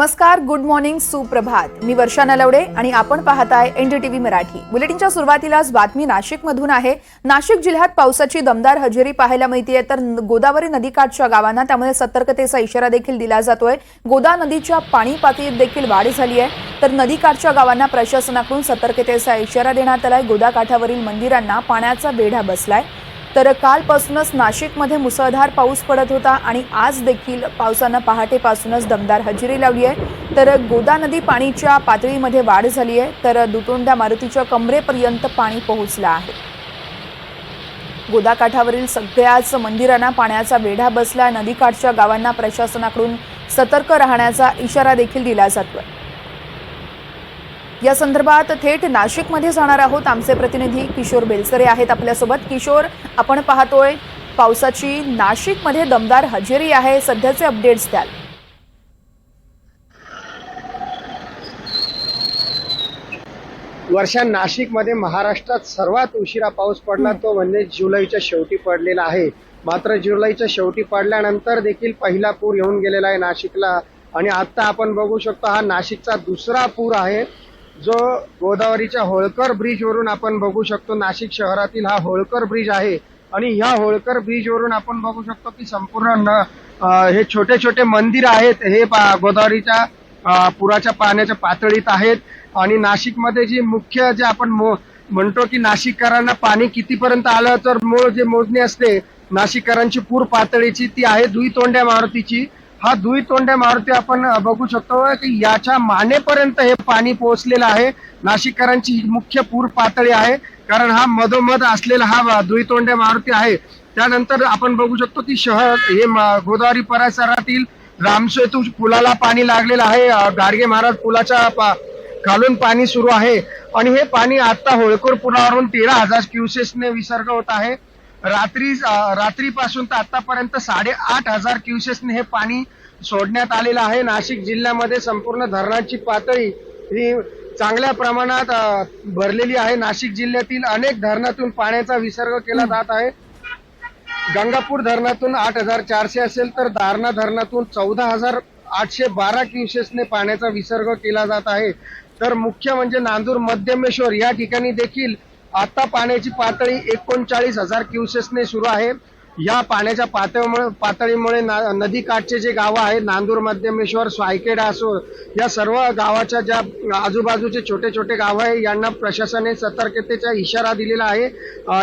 नमस्कार good morning सुप्रभात. मी वर्षा नलवडे आणि आपण पाहताय एनडीटीव्ही मराठी. बुलेटिनच्या सुरुवातीलाच बातमी नाशिकमधून आहे. नाशिक जिल्ह्यात पावसाची दमदार हजेरी पाहायला मिळतीये तर गोदावरी नदीकाठच्या गावांना त्यामुळे सतर्कतेचा इशारा देखील दिला जातोय. गोदा नदीच्या पाणी पातळीत देखील वाढ झाली आहे तर नदीकाठच्या गावांना प्रशासनाकडून सतर्कतेचा इशारा देण्यात आलाय. गोदा काठावरील मंदिरांना पाण्याचा बेढा बसलाय. तर कालपासूनच नाशिकमध्ये मुसळधार पाऊस पडत होता आणि आज देखील पावसानं पहाटेपासूनच दमदार हजेरी लावली आहे. तर गोदा नदी पाणीच्या पातळीमध्ये वाढ झाली आहे. तर दुतोंड्या मारुतीच्या कमरेपर्यंत पाणी पोहोचलं आहे. गोदाकाठावरील सगळ्याच मंदिरांना पाण्याचा वेढा बसला. नदीकाठच्या गावांना प्रशासनाकडून सतर्क राहण्याचा इशारा देखील दिला जातोय. या संदर्भात थेट नाशिकमध्ये जाणार आहोत आमचे प्रतिनिधी किशोर बेलसरे आहेत आपल्यासोबत. किशोर आपण पाहतोय पावसाची नाशिकमध्ये दमदार हजेरी आहे. सध्याचे अपडेट्स द्याल. वर्षा नाशिकमध्ये महाराष्ट्रात सर्वात उशिरा पाऊस पडला तो म्हणजे जुलैच्या शेवटी पडलेला आहे. मात्र जुलैच्या शेवटी पडल्यानंतर देखील पहिला पूर येऊन गेलेला आहे नाशिकला. आणि आता आपण बघू शकतो हा नाशिकचा दुसरा पूर आहे. जो गोदावरीच्या होळकर ब्रिजवरून आपण बघू शकतो नाशिक शहरातील हा होळकर ब्रिज आहे. आणि ह्या होळकर ब्रिजवरून आपण बघू शकतो की संपूर्ण न- हे छोटे छोटे मंदिर आहेत. हे पा- गोदावरीच्या पुराच्या पाण्याच्या पातळीत आहेत. आणि नाशिकमध्ये जी मुख्य जे आपण मो- म्हणतो की नाशिककरांना पाणी कितीपर्यंत आलं तर मूळ जे मोजणी असते नाशिककरांची पूर पातळीची ती आहे दुई तोंड्या मारुतीची. हा दुई तोंड्या मारुती आपण बघू शकतो की याच्या मानेपर्यंत हे पाणी पोहोचलेलं आहे. नाशिककरांची मुख्य पूर पातळी आहे कारण हा मधोमध असलेला हा दुईतोंड्या मारुती आहे. त्यानंतर आपण बघू शकतो की शहर हे म- गोदावरी परिसरातील रामसेतू पुलाला पाणी लागलेलं आहे. गाडगे महाराज पुलाच्या पा- खालून पाणी सुरू आहे. आणि हे पाणी आता होळकर पुलावरून तेरा हजार क्युसेसने विसर्ग होत आहे. रात्री रात्रीपासून तर आतापर्यंत साडेआठ हजार क्युसेसने हे पाणी सोडण्यात आलेलं आहे. नाशिक जिल्ह्यामध्ये संपूर्ण धरणाची पातळी ही चांगल्या प्रमाणात भरलेली आहे. नाशिक जिल्ह्यातील अनेक धरणातून पाण्याचा विसर्ग केला जात आहे. गंगापूर धरणातून आठ हजार चारशे असेल तर दारणा धरणातून चौदा हजार आठशे बारा क्युसेसने पाण्याचा विसर्ग केला जात आहे. तर मुख्य म्हणजे नांदूर मध्यमेश्वर या ठिकाणी देखील आता पाण्याची पातळी एकोणचाळीस हजार क्युसेसने सुरू आहे. या पाण्याच्या पातळीमुळे पातळीमुळे ना- नदीकाठचे जे गावं आहेत नांदूर मध्यमेश्वर स्वायकेडा असो या सर्व गावाच्या ज्या आजूबाजूचे छोटे छोटे गाव आहे यांना प्रशासनाने सतर्कतेचा इशारा दिलेला आहे.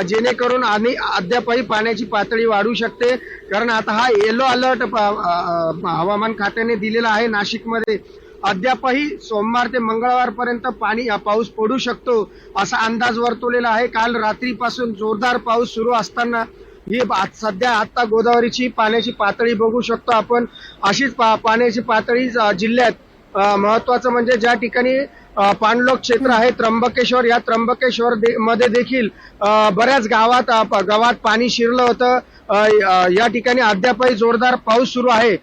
जेणेकरून आणि अद्यापही पाण्याची पातळी वाढू शकते. कारण आता हा येलो अलर्ट हवामान खात्याने दिलेला आहे नाशिकमध्ये. अद्यापही सोमवार ते मंगळवारपर्यंत पाणी पाऊस पडू शकतो असा अंदाज वर्तवलेला आहे. काल रात्रीपासून जोरदार पाऊस सुरू असताना ही सध्या आता गोदावरीची पाण्याची पातळी बघू शकतो आपण. अशीच पा- पाण्याची पातळी जिल्ह्यात महत्वाचं म्हणजे ज्या ठिकाणी पाणलोक क्षेत्र आहे त्र्यंबकेश्वर या त्र्यंबकेश्वर दे- मध्ये देखील बऱ्याच गावात गावात पाणी शिरलं होतं. या ठिकाणी अद्यापही जोरदार पाऊस सुरू आहे.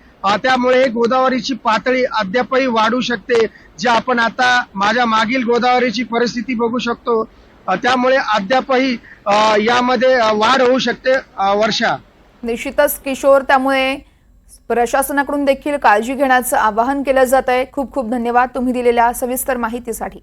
त्यामुळे गोदावरीची पातळी अद्यापही वाढू शकते जे आपण आता माझ्या मागील गोदावरीची परिस्थिती बघू शकतो. त्यामुळे अद्यापही यामध्ये वाढ होऊ शकते वर्षा. निश्चितच किशोर त्यामुळे प्रशासनाकडून देखील काळजी घेण्याचं आवाहन केलं जात आहे खूप खूप धन्यवाद तुम्ही दिलेल्या सविस्तर माहितीसाठी.